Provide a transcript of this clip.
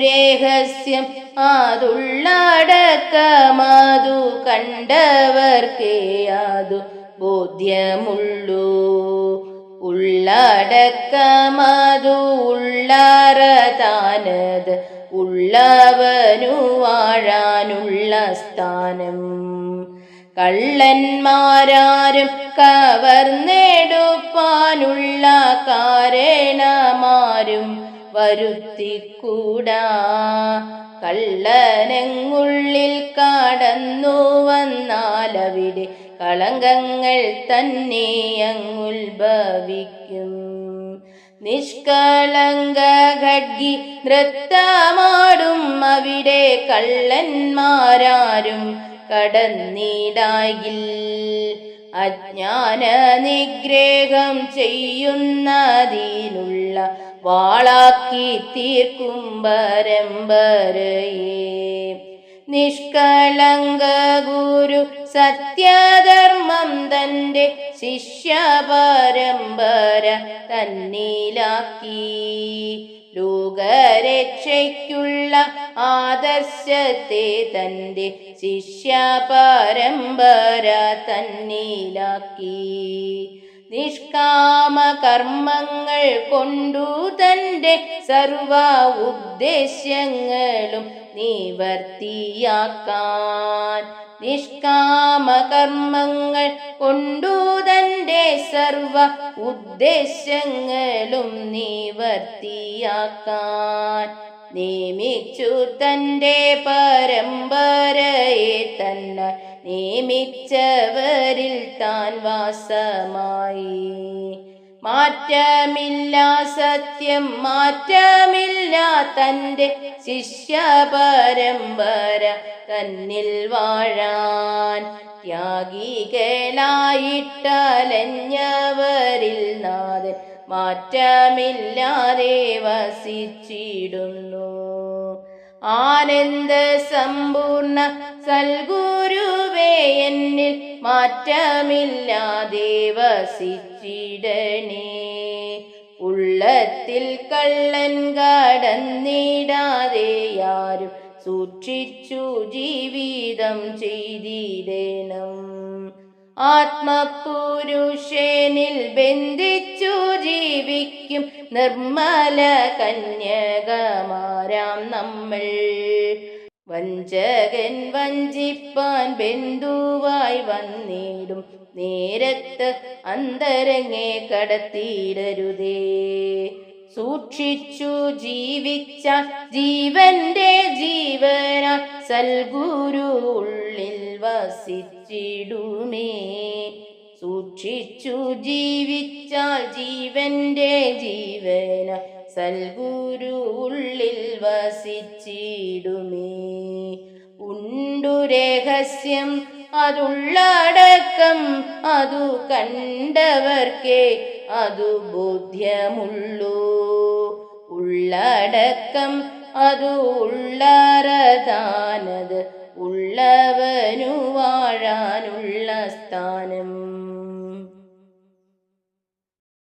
രഹസ്യം അതുള്ളടക്കമാതു കണ്ടവർക്കേ അതു ബോധ്യമുള്ളൂ. ഉള്ളടക്കമതു ഉള്ളറതാനത് ഉള്ളവനു വാഴാനുള്ള സ്ഥാനം. കള്ളന്മാരാരും കവർന്നെടുപ്പാനുള്ള വരുത്തിക്കൂടാ. കള്ളനങ്ങുള്ളിൽ കടന്നു വന്നാലവിടെ കളങ്കങ്ങൾ തന്നെ അങ്ങുത്ഭവിക്കും. നിഷ്കളങ്ക ഖഡ്ഗി നൃത്തമാടും അവിടെ കള്ളന്മാരാരും കടന്നിടായിൽ അജ്ഞാന നിഗ്രഹം ചെയ്യുന്നതിനുള്ള വാളാക്കി തീർക്കും പരമ്പരയെ നിഷ്കളങ്ക ഗുരു സത്യധർമ്മം തന്റെ ശിഷ്യ പരമ്പര തന്നിലാക്കി. ലോകരക്ഷയ്ക്കുള്ള ആദർശത്തെ തന്റെ ശിഷ്യ പരമ്പര തന്നിലാക്കി. നിഷ്കാമ കർമ്മങ്ങൾ കൊണ്ടു തന്റെ സർവ ഉദ്ദേശ്യങ്ങളും നിവർത്തിയാക്കാൻ. നിഷ്കാമ കർമ്മങ്ങൾ കൊണ്ടു തന്റെ സർവ ഉദ്ദേശ്യങ്ങളും നിവർത്തിയാക്കാൻ. നിയമിച്ചു തന്റെ പരമ്പരയെ തന്നെ നിയമിച്ചവരിൽ താൻ വാസമായി. മാറ്റമില്ല സത്യം മാറ്റമില്ല തന്റെ ശിഷ്യ പരമ്പര തന്നിൽ വാഴാൻ ത്യാഗികളായിട്ടലഞ്ഞവരിൽ നാഥൻ മാറ്റമില്ലാതെ വസിച്ചിടുന്നു. ആനന്ദ സമ്പൂർണ സൽഗുരുവേ എന്നിൽ മാറ്റമില്ലാതെ വസിച്ചിടണേ ഉള്ളത്തിൽ കള്ളൻ കടന്നിടാതെ ആരും സൂക്ഷിച്ചു ജീവിതം ചെയ്തിടണം. ആത്മപുരുഷനിൽ ബന്ധിച്ചു ജീവിക്കും നിർമ്മല കന്യകമാരാം നമ്മൾ. വഞ്ചകൻ വഞ്ചിപ്പാൻ ബന്ധുവായി വന്നിടും നേരത്ത് അന്തരങ്ങെ കടത്തിയിടരുതേ. സൂക്ഷിച്ചു ജീവിച്ച ജീവന്റെ ജീവന സൽഗുരു ഉള്ളിൽ വസിച്ചിടുമേ സൂക്ഷിച്ചു ജീവിച്ചാൽ ജീവന്റെ ജീവന സൽഗുരു ഉള്ളിൽ വസിച്ചിടുമേ. ഉണ്ടു രഹസ്യം അതുള്ളടക്കം അതു കണ്ടവർക്കേ അതു ബോധ്യമുള്ളൂ. ഉള്ളടക്കം അതു ഉള്ളറതാനത് ഉള്ളവനു വാഴാനുള്ള സ്ഥാനം